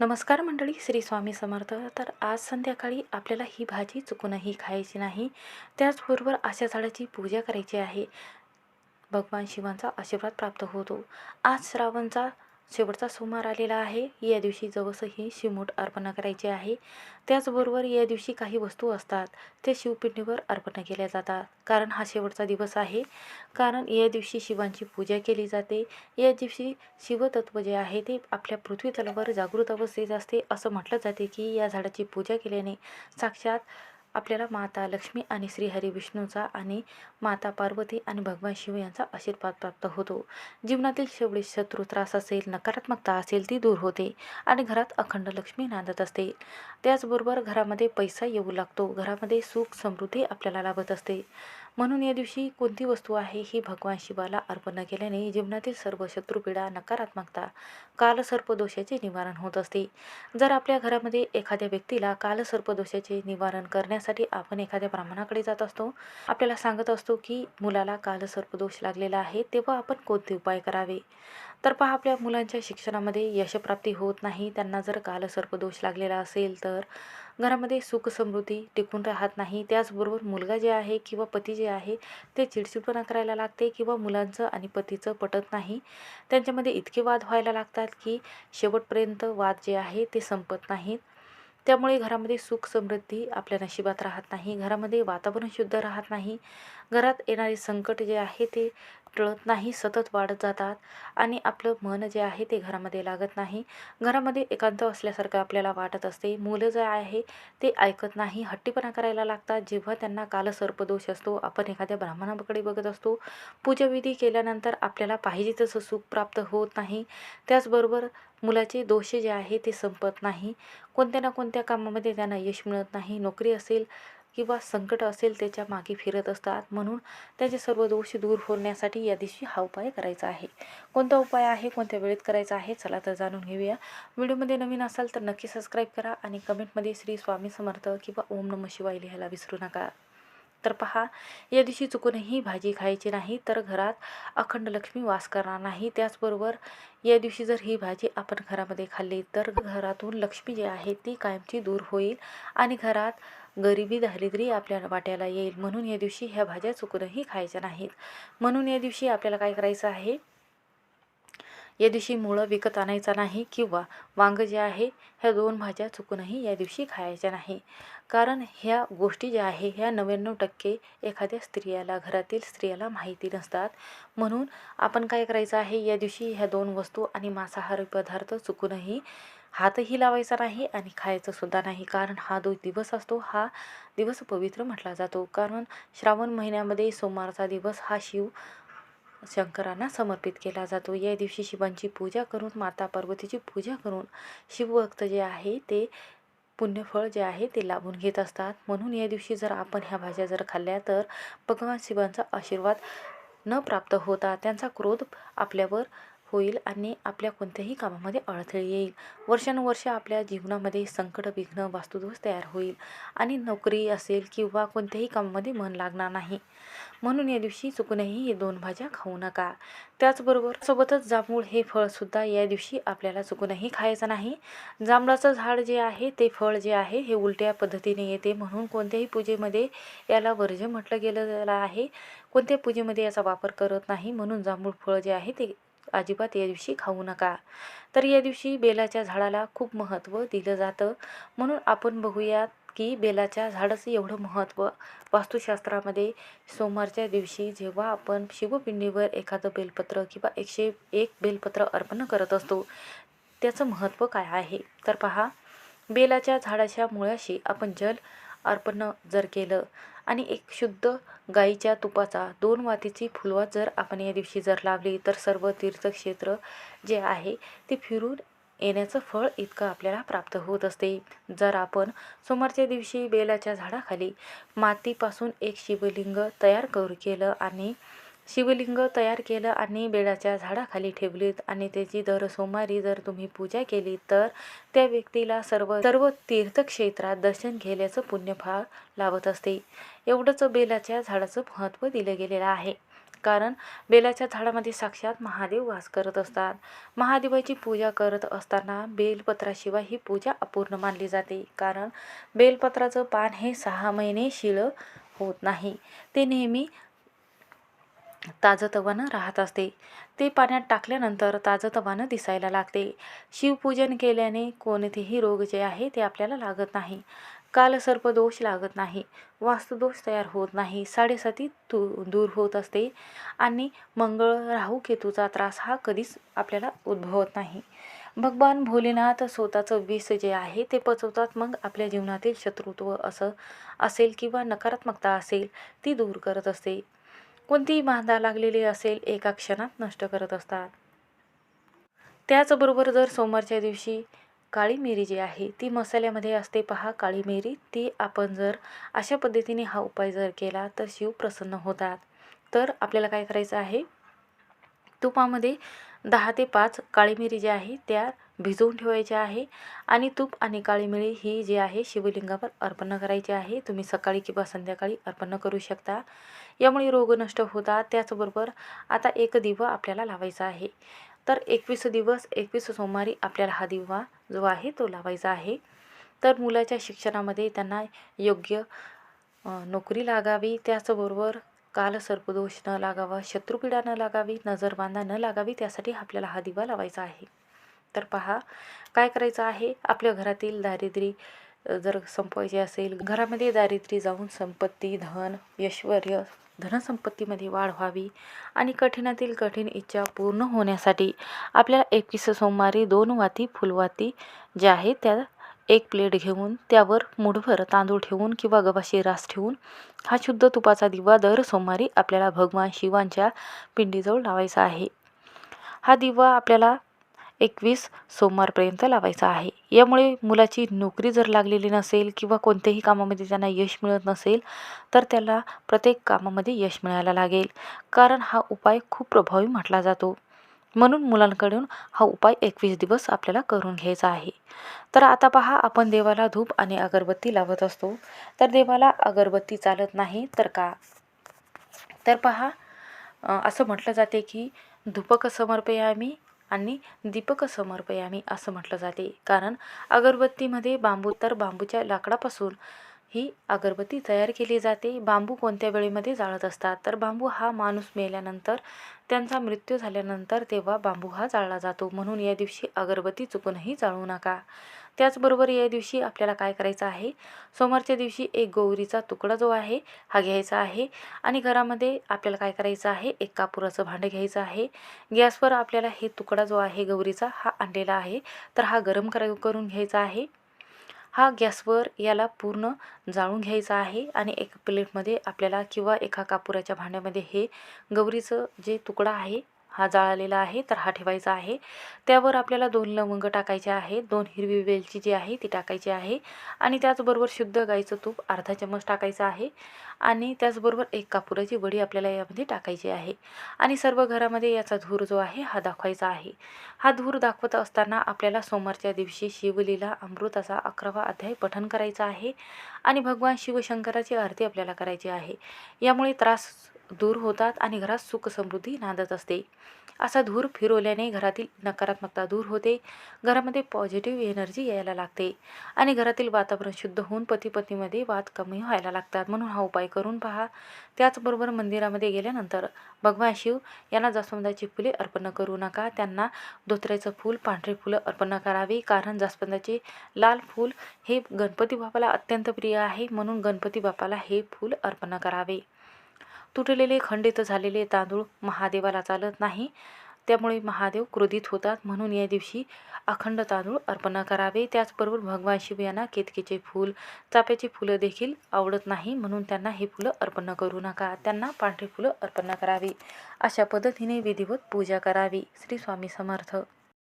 नमस्कार मंडळी श्री स्वामी समर्थ. तर आज संध्याकाळी आपल्याला ही भाजी चुकूनही खायची नाही. त्याचबरोबर अशा झाडाची पूजा करायची आहे. भगवान शिवांचा आशीर्वाद प्राप्त होतो. आज श्रावणचा शेवटचा सोमवार आलेला आहे. या दिवशी जवसही शिवमूठ अर्पण करायचे आहे. त्याचबरोबर या दिवशी काही वस्तू असतात. ते शिवपिंडीवर अर्पण केल्या जातात. कारण हा शेवटचा दिवस आहे. कारण या दिवशी शिवांची पूजा केली जाते. या दिवशी शिवतत्व जे आहे ते आपल्या पृथ्वीतलावर जागृत अवस्थेत असते. असं म्हटलं जाते की या झाडाची पूजा केल्याने साक्षात आपल्याला माता लक्ष्मी आणि श्रीहरी विष्णूचा आणि माता पार्वती आणि भगवान शिव यांचा आशीर्वाद प्राप्त होतो. जीवनातील शेवटी शत्रू त्रास असेल नकारात्मकता असेल ती दूर होते आणि घरात अखंड लक्ष्मी नांदत असते. त्याचबरोबर घरामध्ये पैसा येऊ लागतो. घरामध्ये सुख समृद्धी आपल्याला लाभत असते. म्हणून या दिवशी कोणती वस्तू आहे ही भगवान शिवाला अर्पण केल्याने जीवनातील सर्व शत्रुपीडा नकारात्मकता कालसर्पदोषाचे निवारण होत असते. जर आपल्या घरामध्ये एखाद्या व्यक्तीला कालसर्पदोषाचे निवारण करण्यासाठी आपण एखाद्या ब्राह्मणाकडे जात असतो आपल्याला सांगत असतो की मुलाला कालसर्पदोष लागलेला आहे तेव्हा आपण कोणते उपाय करावे? तर पहा आपल्या मुलांच्या शिक्षणामध्ये यशप्राप्ती होत नाही त्यांना जर कालसर्पदोष लागलेला असेल तर घरामध्ये सुख समृद्धी टिकून राहत नाही. त्याचबरोबर मुलगा जे आहे किंवा पती जे आहे ते चिडचिडपणा करायला लागते किंवा मुलांचं आणि पतीचं पटत नाही. त्यांच्यामध्ये इतके वाद व्हायला लागतात की शेवटपर्यंत वाद जे आहे ते संपत नाहीत त्यामुळे घरामध्ये सुख समृद्धी आपल्या नशिबात राहत नाही. घरामध्ये वातावरण शुद्ध राहत नाही. घरात येणारे संकट जे आहे ते टळत नाही सतत वाढत जातात आणि आपलं मन जे आहे ते घरामध्ये लागत नाही. घरामध्ये एकांत असल्यासारखं आपल्याला वाटत असते. मुलं जे आहे ते ऐकत नाही हट्टीपणा करायला लागतात. जेव्हा त्यांना कालसर्पदोष असतो आपण एखाद्या ब्राह्मणाकडे बघत असतो. पूजाविधी केल्यानंतर आपल्याला पाहिजे तसं सुख प्राप्त होत नाही. त्याचबरोबर मुलाचे दोष जे आहे ते संपत नाही. कोणत्या ना कोणत्या कामामध्ये त्यांना यश मिळत नाही. नोकरी असेल किंवा संकट असेल त्याच्यामागे फिरत असतात. म्हणून त्याचे सर्व दोष दूर होण्यासाठी या दिवशी हा उपाय करायचा आहे. कोणता उपाय आहे? कोणत्या वेळेत करायचा आहे? चला तर जाणून घेऊया. व्हिडिओमध्ये नवीन असाल तर नक्की सबस्क्राईब करा आणि कमेंटमध्ये श्री स्वामी समर्थ किंवा ओम नम शिवाय लिहायला विसरू नका. तर पहा या दिवशी चुकूनही भाजी खायची नाही तर घरात अखंड लक्ष्मी वास करणार नाही. त्याचबरोबर या दिवशी जर ही भाजी आपण घरामध्ये खाल्ली तर घरातून लक्ष्मी जी आहे ती कायमची दूर होईल आणि घरात गरिबी दारिद्र्य आपल्या वाट्याला येईल. म्हणून या दिवशी ह्या भाज्या चुकूनही खायच्या नाहीत. म्हणून या दिवशी आपल्याला काय करायचं आहे? या दिवशी मुळं विकत आणायचा नाही किंवा वांग जे आहे ह्या दोन भाज्या चुकूनही या दिवशी खायच्या नाही. कारण ह्या गोष्टी ज्या आहे ह्या नव्याण्णव टक्के एखाद्या स्त्रियाला घरातील स्त्रियाला माहिती नसतात. म्हणून आपण काय करायचं आहे या दिवशी ह्या दोन वस्तू आणि मांसाहारी पदार्थ चुकूनही हातही लावायचा नाही आणि खायचं सुद्धा नाही. कारण हा जो दिवस असतो हा दिवस पवित्र म्हटला जातो. कारण श्रावण महिन्यामध्ये सोमवारचा दिवस हा शिव शंकरांना समर्पित केला जातो. या दिवशी शिवांची पूजा करून माता पार्वतीची पूजा करून शिवभक्त जे आहे ते पुण्यफळ जे आहे ते लाभून घेत असतात. म्हणून या दिवशी जर आपण ह्या भाज्या जर खाल्ल्या तर भगवान शिवांचा आशीर्वाद न प्राप्त होता त्यांचा क्रोध आपल्यावर होईल आणि आपल्या कोणत्याही कामामध्ये अडथळे येईल. वर्षानुवर्ष आपल्या जीवनामध्ये संकट विघ्न वास्तुदोष तयार होईल आणि नोकरी असेल किंवा कोणत्याही कामामध्ये मन लागणार नाही. म्हणून या दिवशी चुकूनही हे दोन भाज्या खाऊ नका. त्याचबरोबर सोबतच जांभूळ हे फळसुद्धा या दिवशी आपल्याला चुकूनही खायचं नाही. जांभळाचं झाड जे आहे ते फळ जे आहे हे उलट्या पद्धतीने येते म्हणून कोणत्याही पूजेमध्ये याला वर्ज म्हटलं गेलं आहे. कोणत्या पूजेमध्ये याचा वापर करत नाही म्हणून जांभूळ फळ जे आहे ते अजिबात या दिवशी खाऊ नका. तर या दिवशी बेलाच्या झाडाला खूप महत्त्व दिलं जातं. म्हणून आपण बघूयात की बेलाच्या झाडाचं एवढं महत्त्व वास्तुशास्त्रामध्ये सोमवारच्या दिवशी जेव्हा आपण शिवपिंडीवर एखादं बेलपत्र किंवा एकशे एक बेलपत्र अर्पण करत असतो त्याचं महत्त्व काय आहे? तर पहा बेलाच्या झाडाच्या मुळाशी आपण जल अर्पण जर केलं आणि एक शुद्ध गाईच्या तुपाचा दोन वातीची फुलवा जर आपण या दिवशी जर लावली तर सर्व तीर्थक्षेत्र जे आहे ते फिरून येण्याचं फळ इतकं आपल्याला प्राप्त होत असते. जर आपण सोमवारच्या दिवशी बेलाच्या झाडाखाली मातीपासून एक शिवलिंग तयार करू केलं आणि शिवलिंग तयार केलं आणि बेडाच्या झाडाखाली ठेवलीत आणि त्याची दर सोमवारी जर तुम्ही पूजा केली तर त्या व्यक्तीला सर्व सर्व तीर्थक्षेत्रात दर्शन घेण्याचं पुण्यफळ लावत असते. एवढंच बेलाच्या झाडाचं महत्त्व दिलं गेलेलं आहे. कारण बेलाच्या झाडामध्ये साक्षात महादेव वास करत असतात. महादेवाची पूजा करत असताना बेलपत्राशिवाय ही पूजा अपूर्ण मानली जाते. कारण बेलपत्राचं पान हे सहा महिने शिळं होत नाही. ते नेहमी ताजंतवानं राहत असते. ते पाण्यात टाकल्यानंतर ताजंतवानं दिसायला लागते. शिवपूजन केल्याने कोणतेही रोग जे आहे ते आपल्याला लागत नाही. कालसर्पदोष लागत नाही. वास्तुदोष तयार होत नाही. साडेसाती तू दूर होत असते आणि मंगळ राहू केतूचा त्रास हा कधीच आपल्याला उद्भवत नाही. भगवान भोलेनाथ स्वतःचं विष जे आहे ते पचवतात. मग आपल्या जीवनातील शत्रुत्व असं असेल किंवा नकारात्मकता असेल ती दूर करत असते. कोणतीही मांदा लागलेली असेल एका क्षणात नष्ट करत असतात. त्याचबरोबर जर सोमवारच्या दिवशी काळी मिरी जी आहे ती मसाल्यामध्ये असते. पहा काळी मिरी ती आपण जर अशा पद्धतीने हा उपाय जर केला तर शिव प्रसन्न होतात. तर आपल्याला काय करायचं आहे? तुपामध्ये दहा ते पाच काळी मिरी जी आहे त्या भिजवून ठेवायचे आहे. आणि तूप आणि काळी मिळी ही जी आहे शिवलिंगावर अर्पण करायची आहे. तुम्ही सकाळी किंवा संध्याकाळी अर्पण करू शकता. यामुळे रोग नष्ट होतात. त्याचबरोबर आता एक दिवा आपल्याला लावायचा आहे. तर एकवीस दिवस एकवीस सोमवारी आपल्याला हा दिवा जो आहे तो लावायचा आहे. तर मुलाच्या शिक्षणामध्ये त्यांना योग्य नोकरी लागावी. त्याचबरोबर काल सर्पदोष न लागावा शत्रुपीडा न लागावी नजरबांधा न लागावी त्यासाठी आपल्याला हा दिवा लावायचा आहे. तर पहा काय करायचं आहे? आपल्या घरातील दारिद्र्य जर संपवायचे असेल घरामध्ये दारिद्र्य जाऊन संपत्ती धन ऐश्वर्य धनसंपत्तीमध्ये वाढ व्हावी आणि कठीणातील कठीण इच्छा पूर्ण होण्यासाठी आपल्याला एकवीस सोमवारी दोन वाती फुलवाती ज्या आहेत त्या एक प्लेट घेऊन त्यावर मुठभर तांदूळ ठेवून किंवा गव्हाशी रास ठेवून हा शुद्ध तुपाचा दिवा दर सोमवारी आपल्याला भगवान शिवांच्या पिंडीजवळ लावायचा आहे. हा दिवा आपल्याला एकवीस सोमवारपर्यंत लावायचा आहे. यामुळे मुलाची नोकरी जर लागलेली नसेल किंवा कोणत्याही कामामध्ये त्यांना यश मिळत नसेल तर त्याला प्रत्येक कामामध्ये यश मिळायला लागेल. कारण हा उपाय खूप प्रभावी म्हटला जातो. म्हणून मुलांकडून हा उपाय एकवीस दिवस आपल्याला करून घ्यायचा आहे. तर आता पहा आपण देवाला धूप आणि अगरबत्ती लावत असतो. तर देवाला अगरबत्ती चालत नाही तर का? तर पहा असं म्हटलं जाते की धूपक समर्पयामी आणि दीपक समर्पयामी असं म्हटलं जाते. कारण अगरबत्तीमध्ये बांबू तर बांबूच्या लाकडापासून ही अगरबत्ती तयार केली जाते. बांबू कोणत्या वेळेमध्ये जाळत असतात? तर बांबू हा माणूस मेल्यानंतर त्यांचा मृत्यू झाल्यानंतर तेव्हा बांबू हा जाळला जातो. म्हणून या दिवशी अगरबत्ती चुकूनही जाळू नका. त्याचबरोबर या दिवशी आपल्याला काय करायचं आहे? सोमवारच्या दिवशी एक गौरीचा तुकडा जो आहे हा घ्यायचा आहे आणि घरामध्ये आपल्याला काय करायचं आहे? एक कापुराचं भांडं घ्यायचं आहे. गॅसवर आपल्याला हे तुकडा जो आहे गौरीचा हा आणलेला आहे. तर हा गरम कर करून घ्यायचा आहे. हा गॅसवर याला पूर्ण जाळून घ्यायचा आहे आणि एक प्लेटमध्ये आपल्याला किंवा एका कापुराच्या भांड्यामध्ये हे गौरीचं जे तुकडा आहे हा जाळलेला आहे तर हा ठेवायचा आहे. त्यावर आपल्याला दोन लवंग टाकायचे आहे. दोन हिरवी वेलची जी आहे ती टाकायची आहे. आणि त्याचबरोबर शुद्ध गाईचं तूप अर्धा चम्मच टाकायचं आहे. आणि त्याचबरोबर एक कापुराची वडी आपल्याला यामध्ये टाकायची आहे. आणि सर्व घरामध्ये याचा धूर जो आहे हा दाखवायचा आहे. हा धूर दाखवत असताना आपल्याला सोमवारच्या दिवशी शिवलीला अमृताचा अकरावा अध्याय पठन करायचा आहे. आणि भगवान शिवशंकराची आरती आपल्याला करायची आहे. यामुळे त्रास दूर होतात आणि घरात सुख समृद्धी नांदत असते. असा धूर फिरवल्याने घरातील नकारात्मकता दूर होते. घरामध्ये पॉझिटिव्ह एनर्जी यायला लागते आणि घरातील वातावरण शुद्ध होऊन पती पत्नीमध्ये वाद कमी व्हायला लागतात. म्हणून हा उपाय करून पहा. त्याचबरोबर मंदिरामध्ये गेल्यानंतर भगवान शिव यांना जास्वंदाची फुले अर्पण करू नका. त्यांना धोत्र्याचं फूल पांढरे फुलं अर्पण करावी. कारण जास्वंदाचे लाल फूल हे गणपती बापाला अत्यंत प्रिय आहे. म्हणून गणपती बापाला हे फूल अर्पण करावे. तुटलेले खंडित झालेले तांदूळ महादेवाला चालत नाही. त्यामुळे महादेव क्रोधित होतात. म्हणून या दिवशी अखंड तांदूळ अर्पण करावे. त्याचबरोबर भगवान शिव यांना केतकीचे फूल चाप्याची फुलं देखील आवडत नाही. म्हणून त्यांना हे फुलं अर्पण करू नका. त्यांना पांढरी फुलं अर्पण करावी. अशा पद्धतीने विधिवत पूजा करावी. श्री स्वामी समर्थ.